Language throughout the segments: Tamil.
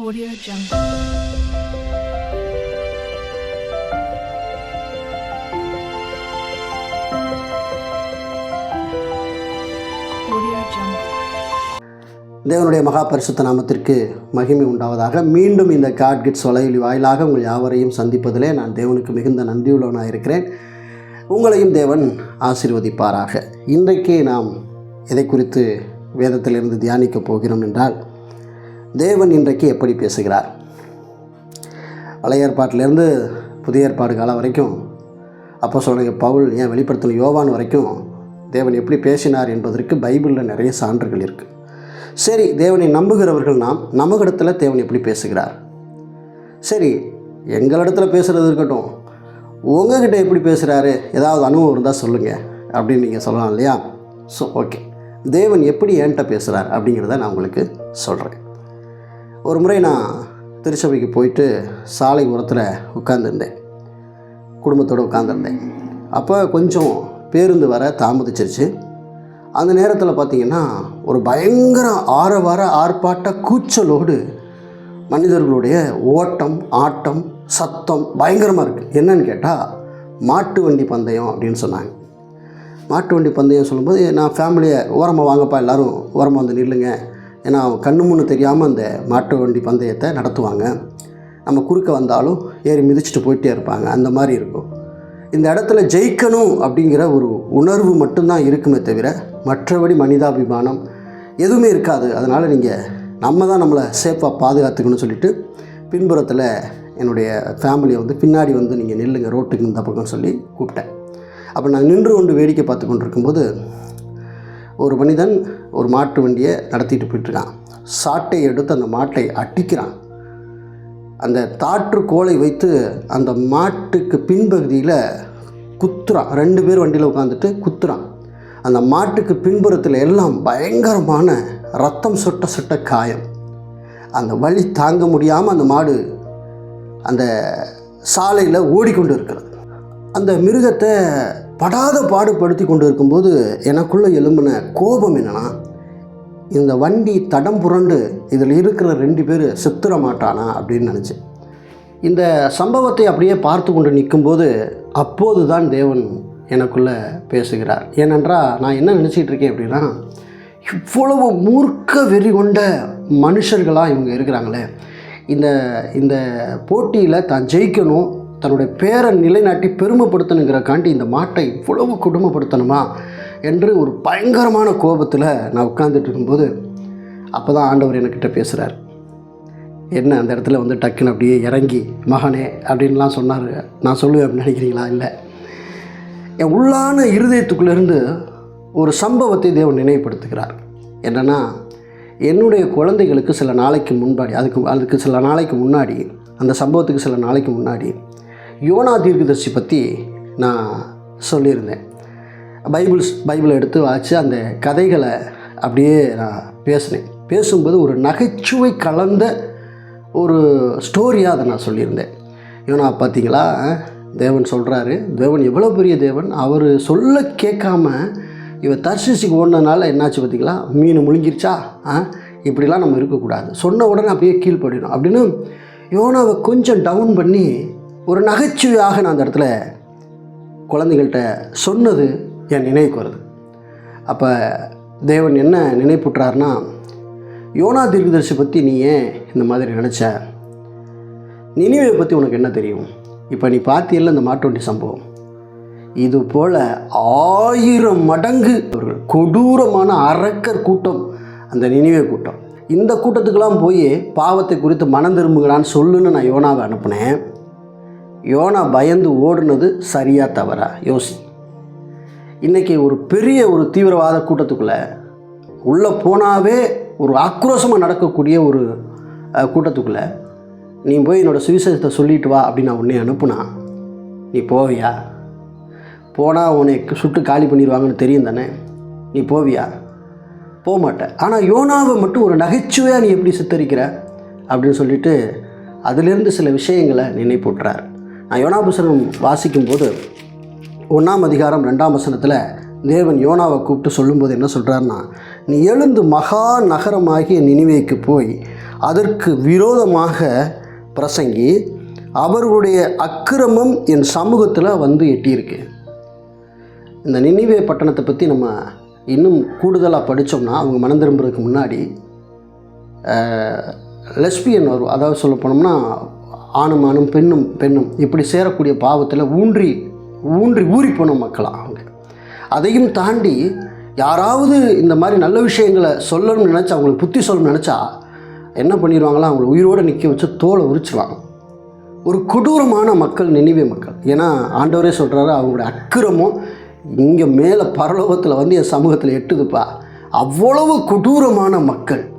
Audio Jungle. தேவனுடைய மகா பரிசுத்த நாமத்திற்கு மகிமை உண்டாவதாக. மீண்டும் இந்த காட்கிட்ஸ் வலையொலி வாயிலாக உங்கள் யாவரையும் சந்திப்பதிலே நான் தேவனுக்கு மிகுந்த நன்றியுள்ளவனாக இருக்கிறேன். உங்களையும் தேவன் ஆசீர்வதிப்பாராக. இன்றைக்கு நாம் எதை குறித்து வேதத்திலிருந்து தியானிக்கப் போகிறோம் என்றால் தேவன் இன்றைக்கு எப்படி பேசுகிறார்? பழைய ஏற்பாட்டிலேருந்து புதிய ஏற்பாடு காலம் வரைக்கும் அப்போ சொல்லுங்க பவுல் ஏன் வெளிப்படுத்தின யோவான் வரைக்கும் தேவன் எப்படி பேசினார் என்பதற்கு பைபிளில் நிறைய சான்றுகள் இருக்குது சரி தேவனை நம்புகிறவர்கள் நாம் நமக்கிடத்தில் தேவன் எப்படி பேசுகிறார்? சரி எங்களிடத்தில் பேசுகிறது இருக்கட்டும். உங்ககிட்ட எப்படி பேசுகிறாரு ஏதாவது அனுபவம் இருந்தால் சொல்லுங்கள் அப்படின்னு நீங்கள் சொல்லலாம் இல்லையா? ஸோ ஓகே தேவன் எப்படி என்கிட்ட பேசுகிறார் அப்படிங்கிறத நான் உங்களுக்கு சொல்கிறேன் ஒரு முறை நான் திருச்சபைக்கு போயிட்டு சாலை ஓரத்தில் உட்காந்துருந்தேன் குடும்பத்தோடு உட்காந்துருந்தேன் அப்போ கொஞ்சம் பேருந்து வர தாமதிச்சிருச்சு. அந்த நேரத்தில் பார்த்தீங்கன்னா ஒரு பயங்கர ஆரவார ஆர்ப்பாட்ட கூச்சலோடு மனிதர்களுடைய ஓட்டம் ஆட்டம் சத்தம் பயங்கரமாக இருக்குது என்னன்னு கேட்டால் மாட்டு வண்டி பந்தயம் அப்படின்னு சொன்னாங்க. மாட்டு வண்டி பந்தயம் சொல்லும்போது நான் ஃபேமிலியை ஓரமாக வாங்கப்பா எல்லோரும் ஓரமாக வந்து நில்லுங்க. ஏன்னா கண்ணு முன்னு தெரியாமல் அந்த மாட்டு வண்டி பந்தயத்தை நடத்துவாங்க. நம்ம குறுக்க வந்தாலும் ஏறி மிதிச்சுட்டு போயிட்டே இருப்பாங்க. அந்த மாதிரி இருக்கும். இந்த இடத்துல ஜெயிக்கணும் அப்படிங்கிற ஒரு உணர்வு மட்டும்தான் இருக்குமே தவிர மற்றபடி மனிதாபிமானம் எதுவுமே இருக்காது. அதனால் நீங்கள் நம்ம தான் நம்மளை சேஃபாக பாதுகாத்துக்கணும்னு சொல்லிட்டு பின்புறத்தில் என்னுடைய ஃபேமிலியை வந்து பின்னாடி வந்து நீங்கள் நில்லுங்க. ரோட்டுக்கு இந்த பக்கம் சொல்லி கூப்பிட்டேன். அப்போ நான் நின்று கொண்டு வேடிக்கை பார்த்து கொண்டு இருக்கும்போது ஒரு மனிதன் ஒரு மாட்டு வண்டியை நடத்திட்டு போயிட்டுருக்கான். சாட்டை எடுத்து அந்த மாட்டை அட்டிக்கிறான். அந்த தாற்று கோலை வைத்து அந்த மாட்டுக்கு பின்பகுதியில் குத்துறான். ரெண்டு பேர் வண்டியில் உட்காந்துட்டு குத்துறான். அந்த மாட்டுக்கு பின்புறத்தில் எல்லாம் பயங்கரமான ரத்தம் சொட்ட சொட்ட காயம். அந்த வழி தாங்க முடியாமல் அந்த மாடு அந்த சாலையில் ஓடிக்கொண்டு இருக்கிறது. அந்த மிருகத்தை படாத பாடுபடுத்தி கொண்டு இருக்கும்போது எனக்குள்ளே எழும்பின கோபம் என்னன்னா இந்த வண்டி தடம் புரண்டு இதில் இருக்கிற ரெண்டு பேர் செத்துற மாட்டானா அப்படின்னு நினச்சேன். இந்த சம்பவத்தை அப்படியே பார்த்து கொண்டு நிற்கும்போது அப்போது தான் தேவன் எனக்குள்ளே பேசுகிறார். ஏனென்றால் நான் என்ன நினச்சிக்கிட்டு இருக்கேன் அப்படின்னா இவ்வளவு மூர்க்க வெறி கொண்ட மனுஷர்களாக இவங்க இருக்கிறாங்களே. இந்த இந்த போட்டியில் தான் ஜெயிக்கணும் தன்னுடைய பேரை நிலைநாட்டி பெருமைப்படுத்தணுங்கிறக்காண்டி இந்த மாட்டை இவ்வளவு கொடுமைப்படுத்தணுமா என்று ஒரு பயங்கரமான கோபத்தில் நான் உட்காந்துட்டு இருக்கும்போது அப்போ தான் ஆண்டவர் என்கிட்ட பேசுகிறார் என்ன அந்த இடத்துல வந்து டக்குன்னு அப்படியே இறங்கி மகனே அப்படின்லாம் சொன்னார். நான் சொல்லுவேன் அப்படின்னு நினைக்கிறீங்களா? இல்லை. என் உள்ளான இருதயத்துக்குள்ளேருந்து ஒரு சம்பவத்தை தேவன் நினைவுபடுத்துகிறார். என்னென்னா என்னுடைய குழந்தைகளுக்கு சில நாளைக்கு முன்பாடி அதுக்கு அதுக்கு சில நாளைக்கு முன்னாடி அந்த சம்பவத்துக்கு சில நாளைக்கு முன்னாடி யோனா தீர்க்கதர்சி பற்றி நான் சொல்லியிருந்தேன். பைபிள்ஸ் பைபிளை எடுத்து வாச்சு அந்த கதைகளை அப்படியே நான் பேசினேன். பேசும்போது ஒரு நகைச்சுவை கலந்த ஒரு ஸ்டோரியாக அதை நான் சொல்லியிருந்தேன். யோனா பார்த்தீங்களா? தேவன் சொல்கிறாரு தேவன் எவ்வளோ பெரிய தேவன்? அவர் சொல்ல கேட்காம இவன் தர்சிசிக்கு ஓடினனால என்னாச்சு பார்த்தீங்களா? மீன் முழுங்கிருச்சா? ஆ? இப்படிலாம் நம்ம இருக்கக்கூடாது. சொன்ன உடனே அப்படியே கீழ்ப்படிடும் அப்படின்னு யோனாவை கொஞ்சம் டவுன் பண்ணி ஒரு நகைச்சுவையாக நான் அந்த இடத்துல குழந்தைகள்கிட்ட சொன்னது என் நினைவுக்கு வருது. அப்போ தேவன் என்ன நினைப்புற்றார்னா யோனா தீர்க்கதரிசி பற்றி நீ ஏன் இந்த மாதிரி நினச்ச? நினைவை பற்றி உனக்கு என்ன தெரியும்? இப்போ நீ பார்த்தியல்ல இந்த மாட்டுவண்டி சம்பவம். இது போல் ஆயிரம் மடங்கு ஒரு கொடூரமான அரக்கர் கூட்டம் அந்த நினைவே கூட்டம். இந்த கூட்டத்துக்கெல்லாம் போய் பாவத்தை குறித்து மனம் திரும்புகிறான்னு சொல்லுன்னு நான் யோனாவை அனுப்புனேன். யோனா பயந்து ஓடுனது சரியா தவறா? யோசி. இன்றைக்கி ஒரு பெரிய ஒரு தீவிரவாத கூட்டத்துக்குள்ளே உள்ளே போனாவே ஒரு ஆக்ரோஷமாக நடக்கக்கூடிய ஒரு கூட்டத்துக்குள்ளே நீ போய் என்னோடய சுவிசேஷத்தை சொல்லிட்டு வா அப்படின்னு நான் உன்னை அனுப்புனா நீ போவியா? போனால் உன்னை சுட்டு காலி பண்ணிடுவாங்கன்னு தெரியும் தானே? நீ போவியா? போக மாட்டேன் ஆனால் யோனாவை மட்டும் ஒரு நகைச்சுவையாக நீ எப்படி சித்தரிக்கிற? அப்படின்னு சொல்லிட்டு அதிலிருந்து சில விஷயங்களை நினைப்பூட்டுறார். நான் யோனா புஸ்தகம் வாசிக்கும்போது ஒன்றாம் அதிகாரம் ரெண்டாம் வசனத்தில் தேவன் யோனாவை கூப்பிட்டு சொல்லும்போது என்ன சொல்கிறாருன்னா நீ எழுந்து மகா நகரமாகிய நினிவேக்கு போய் அதற்கு விரோதமாக பிரசங்கி அவர்களுடைய அக்கிரமம் என் சமூகத்தில் வந்து எட்டியிருக்கு. இந்த நினைவே பட்டணத்தை பற்றி நம்ம இன்னும் கூடுதலாக படித்தோம்னா அவங்க மனம் திரும்புறதுக்கு முன்னாடி லெஸ்பியன் வரும் அதாவது சொல்ல போனோம்னா ஆணும் ஆணும் பெண்ணும் பெண்ணும். இப்படி சேரக்கூடிய பாவத்தில் ஊன்றி ஊன்றி ஊறி போன மக்களாக அவங்க. அதையும் தாண்டி யாராவது இந்த மாதிரி நல்ல விஷயங்களை சொல்லணும்னு நினச்சா அவங்களுக்கு புத்தி சொல்லணும்னு நினச்சா என்ன பண்ணிடுவாங்களா? அவங்கள உயிரோடு நிற்க வச்சு தோலை உரிச்சிருவாங்க. ஒரு கொடூரமான மக்கள் நினைவே மக்கள். ஏன்னா ஆண்டவரே சொல்கிறாரு அவங்களோட அக்கிரமும் இங்கே மேலே பரலோகத்தில் வந்து என் சமூகத்தில் எட்டுதுப்பா. அவ்வளவு கொடூரமான மக்கள்.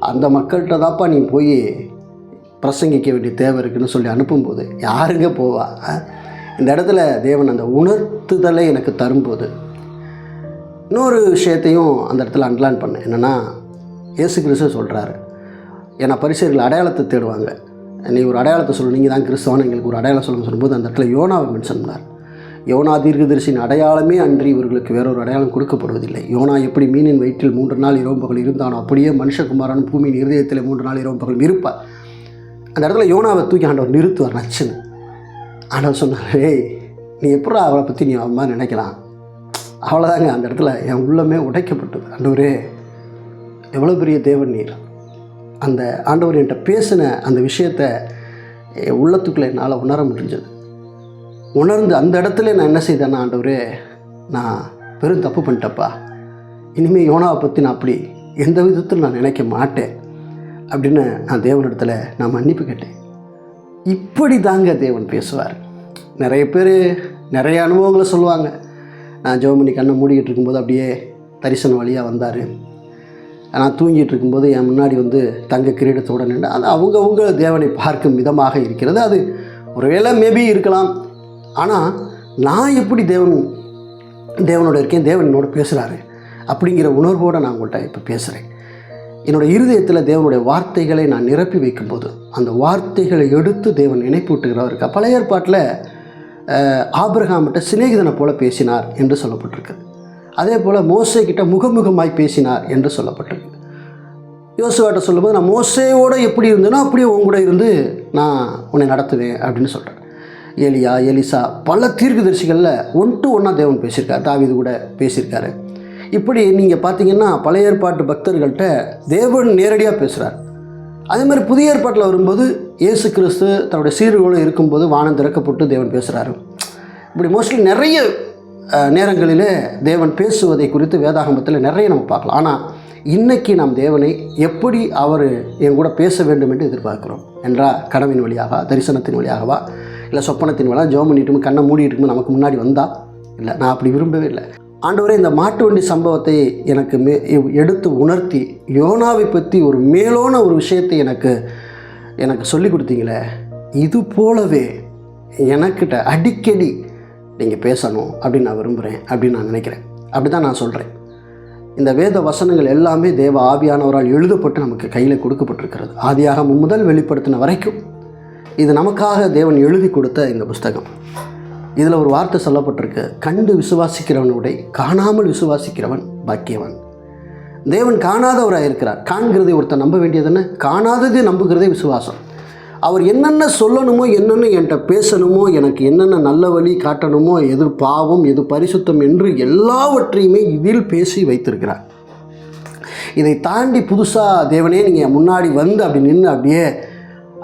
அந்த மக்கள்கிட்ட தான்ப்பா நீ போய் பிரசங்கிக்க வேண்டிய தேவை இருக்குன்னு சொல்லி அனுப்பும்போது யாருங்க போவா? இந்த இடத்துல தேவன் அந்த உணர்த்துதலை எனக்கு தரும்போது இன்னொரு விஷயத்தையும் அந்த இடத்துல அன்லான் பண்ணேன் என்னென்னா இயேசு கிறிஸ்து சொல்கிறாரு ஏன்னா பரிசுகள் அடையாளத்தை தேடுவாங்க. நீ ஒரு அடையாளத்தை சொல்லு நீங்கள் தான் கிறிஸ்தவன். எங்களுக்கு ஒரு அடையாளம் சொல்லுங்க சொல்லும்போது அந்த இடத்துல யோனாவை மென்ஷன் பண்ணார். யோனா தீர்க்கதரிசியின் அடையாளமே அன்றி இவர்களுக்கு வேறொரு அடையாளம் கொடுக்கப்படுவதில்லை. யோனா எப்படி மீனின் வயிற்றில் மூன்று நாள் இரவு பகல் இருந்தானோ அப்படியே மனுஷகுமாரன் பூமியின் இருதயத்தில் மூன்று நாள் இரவு பகல் இருப்பார். அந்த இடத்துல யோனாவை தூக்கி ஆண்டவர் நிறுத்துவார் நச்சுன்னு ஆண்டவர் சொன்னார் ஏய் நீ எப்படா அவளை பற்றி நீ அவன் மாதிரி நினைக்கலாம்? அவ்வளோதாங்க அந்த இடத்துல என் உள்ளமே உடைக்கப்பட்டது. ஆண்டவரே எவ்வளோ பெரிய தேவன் நீர். அந்த ஆண்டவர் என்கிட்ட பேசின அந்த விஷயத்த என் உள்ளத்துக்குள்ளே என்னால் உணர முடிஞ்சது. உணர்ந்து அந்த இடத்துல நான் என்ன செய்தேன்னா ஆண்டவரே நான் பெரும் தப்பு பண்ணிட்டப்பா இனிமேல் யோனாவை பற்றி நான் அப்படி எந்த விதத்தில் நான் நினைக்க மாட்டேன். அப்படின்னு நான் தேவனிடத்தில் நான் மன்னிப்பு கேட்டேன். இப்படி தாங்க தேவன் பேசுவார். நிறைய பேர் நிறைய அனுபவங்களை சொல்லுவாங்க. நான் ஜெவமணி கண்ணை மூடிக்கிட்டு இருக்கும்போது அப்படியே தரிசனம் வழியாக வந்தார். நான் தூங்கிட்டு இருக்கும்போது என் முன்னாடி வந்து தங்க கிரீடத்தோடு நின்று அது அவங்கவுங்க தேவனை பார்க்கும் விதமாக இருக்கிறது. அது ஒருவேளை மேபி இருக்கலாம். ஆனால் நான் எப்படி தேவன் தேவனோட இருக்கேன் தேவன் என்னோட பேசுகிறாரு அப்படிங்கிற உணர்வோடு நான் உங்கள்கிட்ட இப்போ பேசுகிறேன் என்னோடய இருதயத்தில் தேவனுடைய வார்த்தைகளை நான் நிரப்பி வைக்கும்போது அந்த வார்த்தைகளை எடுத்து தேவன் நினைப்பூட்டுகிறவர் இருக்கா? பழைய ஏற்பாட்டில் ஆபிரகாம்கிட்ட சிநேகிதனை போல பேசினார் என்று சொல்லப்பட்டிருக்கு. அதே போல் மோசே கிட்ட முகமுகமாய் பேசினார் என்று சொல்லப்பட்டிருக்கு. யோசுவாட்ட சொல்லும்போது நான் மோசையோடு எப்படி இருந்தேனோ அப்படியே உன் கூட இருந்து நான் உன்னை நடத்துவேன் அப்படின்னு சொல்கிறேன் எலியா எலிசா பல தீர்க்கதரிசிகளில் ஒன் டு ஒன்றா தேவன் பேசியிருக்கார். தாவிது கூட பேசியிருக்காரு. இப்படி நீங்கள் பார்த்தீங்கன்னா பழைய ஏற்பாட்டு பக்தர்கள்ட்ட தேவன் நேரடியாக பேசுகிறார் அதே மாதிரி புதிய ஏற்பாட்டில் வரும்போது இயேசு கிறிஸ்து தன்னுடைய சீர்களோடு இருக்கும்போது வானம் திறக்கப்பட்டு தேவன் பேசுகிறாரு இப்படி மோஸ்ட்லி நிறைய நேரங்களில் நேரங்களிலே தேவன் பேசுவதை குறித்து வேதாகமத்தில் நிறைய நம்ம பார்க்கலாம். ஆனால் இன்றைக்கி நாம் தேவனை எப்படி அவர் என் கூட பேச வேண்டும் என்று எதிர்பார்க்கிறோம். என்றால் கனவின் வழியாக தரிசனத்தின் வழியாகவா இல்லை சொப்பனத்தின் வழியாக ஜோம் பண்ணிட்டு கண்ணை மூடிட்டு இருக்கும்போது நமக்கு முன்னாடி வந்தா? இல்லை நான் அப்படி விரும்பவே இல்லை. ஆண்டவரே இந்த மாட்டு வண்டி சம்பவத்தை எனக்கு மே எடுத்து உணர்த்தி யோனாவை பற்றி ஒரு மேலோன ஒரு விஷயத்தை எனக்கு எனக்கு சொல்லி கொடுத்தீங்களே இது போலவே எனக்கிட்ட அடிக்கடி நீங்கள் பேசணும் அப்படின்னு நான் விரும்புகிறேன் அப்படின்னு நான் நினைக்கிறேன். அப்படி தான் நான் சொல்கிறேன் இந்த வேத வசனங்கள் எல்லாமே தேவ ஆவியானவரால் எழுதப்பட்டு நமக்கு கையில் கொடுக்கப்பட்டிருக்கிறது. ஆதியாக முதல் வெளிப்படுத்தின வரைக்கும் இது நமக்காக தேவன் எழுதி கொடுத்த இந்த புஸ்தகம். இதில் ஒரு வார்த்தை சொல்லப்பட்டிருக்கு. கண்டு விசுவாசிக்கிறவனுடைய காணாமல் விசுவாசிக்கிறவன் பாக்கியவன். தேவன் காணாதவராக இருக்கிறார். காண்கிறதை ஒருத்தர் நம்ப வேண்டியது என்ன? காணாததை நம்புகிறதே விசுவாசம். அவர் என்னென்ன சொல்லணுமோ என்னென்ன என்கிட்ட பேசணுமோ எனக்கு என்னென்ன நல்ல வழி காட்டணுமோ எது பாவம் எது பரிசுத்தம் என்று எல்லாவற்றையுமே இதில் பேசி வைத்திருக்கிறார். இதை தாண்டி புதுசாக தேவனே நீங்கள் முன்னாடி வந்து அப்படி நின்று அப்படியே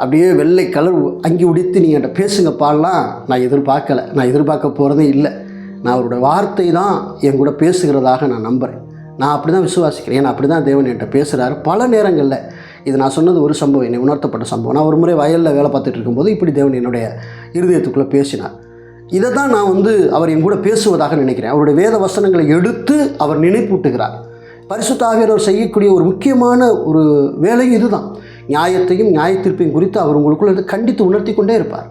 அப்படியே வெள்ளை கலர் அங்கி உடித்து நீங்கள் என்கிட்ட பேசுங்க பாடலாம் நான் எதிர்பார்க்கல. நான் எதிர்பார்க்க போகிறதே இல்லை. நான் அவருடைய வார்த்தை தான் என் கூட பேசுகிறதாக நான் நம்புகிறேன் நான் அப்படி தான் விசுவாசிக்கிறேன். ஏன்னா அப்படி தான் தேவன் என்கிட்ட பேசுகிறாரு பல நேரங்களில். இது நான் சொன்னது ஒரு சம்பவம் என்னை உணர்த்தப்பட்ட சம்பவம். நான் ஒரு முறை வயலில் வேலை பார்த்துட்டு இருக்கும்போது இப்படி தேவன் என்னுடைய இருதயத்துக்குள்ளே பேசினார். இதை தான் நான் வந்து அவர் என் கூட பேசுவதாக நினைக்கிறேன். அவருடைய வேத வசனங்களை எடுத்து அவர் நினைப்பூட்டுகிறார். பரிசுத்த அவர் செய்யக்கூடிய ஒரு முக்கியமான ஒரு வேலையும் இதுதான். நியாயத்தையும் நியாயத்தீர்ப்பையும் குறித்து அவர் உங்களுக்குள்ள இருந்து கண்டித்து உணர்த்தி கொண்டே இருப்பார்.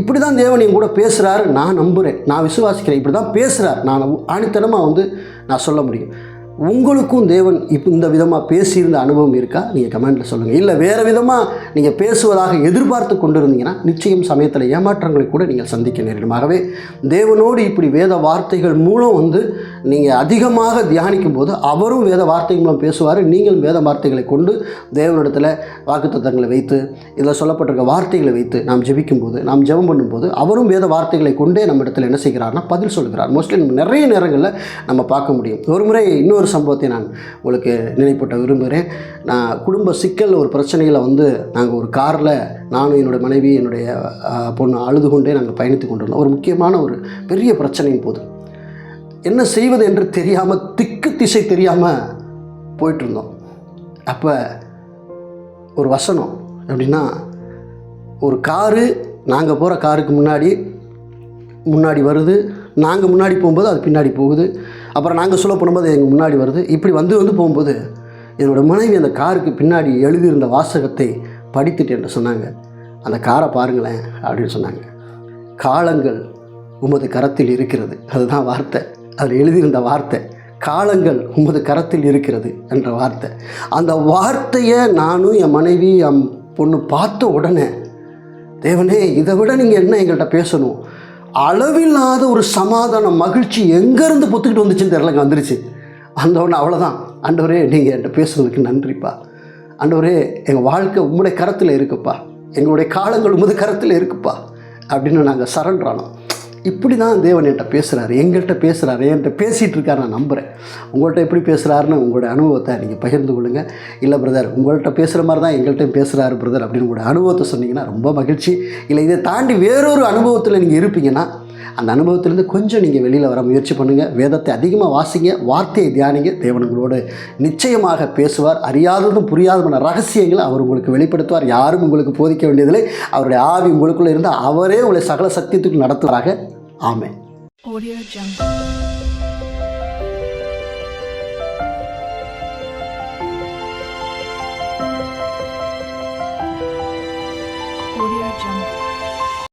இப்படி தான் தேவன் என் கூட பேசுகிறாரு நான் நம்புகிறேன் நான் விசுவாசிக்கிறேன். இப்படி தான் பேசுகிறார் நான் ஆணித்தனமாக வந்து நான் சொல்ல முடியும். உங்களுக்கும் தேவன் இப்போ இந்த விதமாக பேசியிருந்த அனுபவம் இருக்கா? நீங்கள் கமெண்ட்டில் சொல்லுங்கள் இல்லை வேறு விதமாக நீங்கள் பேசுவதாக எதிர்பார்த்து கொண்டு இருந்தீங்கன்னா நிச்சயம் சமயத்தில் ஏமாற்றங்களை கூட நீங்கள் சந்திக்க நேரிடும். ஆகவே தேவனோடு இப்படி வேத வார்த்தைகள் மூலம் வந்து நீங்கள் அதிகமாக தியானிக்கும் போது அவரும் வேத வார்த்தை மூலம் பேசுவார். நீங்களும் வேத வார்த்தைகளை கொண்டு தேவனிடத்தில் வாக்குத்தத்தங்களை வைத்து இதில் சொல்லப்பட்டிருக்க வார்த்தைகளை வைத்து நாம் ஜெபிக்கும் போது நாம் ஜெபம் பண்ணும்போது அவரும் வேத வார்த்தைகளை கொண்டே நம்ம இடத்துல என்ன செய்கிறார்னா பதில் சொல்கிறார். மோஸ்ட்லி நம்ம நிறைய நேரங்களில் நம்ம பார்க்க முடியும். ஒரு முறை இன்னொரு சம்பவத்தை நான் உங்களுக்கு நினைப்பட்ட விரும்புகிறேன். நான் குடும்ப சிக்கல் ஒரு பிரச்சனையில் வந்து நாங்கள் ஒரு காரில் நானும் என்னுடைய மனைவி என்னுடைய பொண்ணு அழுது கொண்டே நாங்கள் பயணித்து கொண்டிருந்தோம். ஒரு முக்கியமான ஒரு பெரிய பிரச்சனையின் போது. என்ன செய்வது என்று தெரியாமல் திக்கு திசை தெரியாமல் போயிட்டுருந்தோம். அப்போ ஒரு வசனம் எப்படின்னா ஒரு காரு நாங்கள் போகிற காருக்கு முன்னாடி முன்னாடி வருது நாங்கள் முன்னாடி போகும்போது அது பின்னாடி போகுது அப்புறம் நாங்கள் சொல்ல போகும்போது எங்கள் முன்னாடி வருது இப்படி வந்து வந்து போகும்போது என்னோடய மனைவி அந்த காருக்கு பின்னாடி எழுதியிருந்த வாசகத்தை படித்துட்டு என்று சொன்னாங்க. அந்த காரை பாருங்களேன் அப்படின்னு சொன்னாங்க. காலங்கள் உமது கரத்தில் இருக்கிறது. அதுதான் வார்த்தை. அதில் எழுதியிருந்த வார்த்தை காலங்கள் உமது கரத்தில் இருக்கிறது என்ற வார்த்தை. அந்த வார்த்தையை நானும் என் மனைவி என் பொண்ணு பார்த்த உடனே தேவனே இதை விட நீங்கள் என்ன எங்கள்கிட்ட பேசணும்? அளவில்லாத ஒரு சமாதானம் மகிழ்ச்சி எங்கேருந்து பொத்துக்கிட்டு வந்துச்சுன்னு தெரிலங்க வந்துருச்சு. வந்தவொடனே அவ்வளோதான் ஆண்டவரே நீங்கள் என்கிட்ட பேசுனதுக்கு நன்றிப்பா. ஆண்டவரே எங்கள் வாழ்க்கை உம்முடைய கரத்தில் இருக்குப்பா. எங்களுடைய காலங்கள் உமது கரத்தில் இருக்குப்பா. அப்படின்னு நாங்கள் சரண்டானோம் இப்படி தான் தேவன் என்கிட்ட பேசுகிறாரு எங்கள்கிட்ட பேசுகிறாரு என்கிட்ட பேசிகிட்டு இருக்காரு நான் நம்புகிறேன் உங்கள்கிட்ட எப்படி பேசுகிறாருன்னு உங்களுடைய அனுபவத்தை நீங்கள் பகிர்ந்து கொள்ளுங்கள் இல்லை பிரதர் உங்கள்கிட்ட பேசுகிற மாதிரி தான் எங்கள்கிட்ட பேசுகிறாரு பிரதர் அப்படின்னு உங்களுடைய அனுபவத்தை சொன்னீங்கன்னா ரொம்ப மகிழ்ச்சி. இல்லை இதை தாண்டி வேறொரு அனுபவத்தில் நீங்கள் இருப்பீங்கன்னா அந்த அனுபவத்திலேருந்து கொஞ்சம் நீங்கள் வெளியில் வர முயற்சி பண்ணுங்கள் வேதத்தை அதிகமாக வாசிங்க. வார்த்தையை தியானிங்க. தேவன் உங்களோடு நிச்சயமாக பேசுவார். அறியாததும் புரியாதமான ரகசியங்களை அவர் உங்களுக்கு வெளிப்படுத்துவார். யாரும் உங்களுக்கு போதிக்க வேண்டியதில்லை. அவருடைய ஆவி உங்களுக்குள்ளே இருந்து அவரே உங்களை சகல சத்தியத்துக்கு நடத்துவாராக. ஆமை Audio Jungle.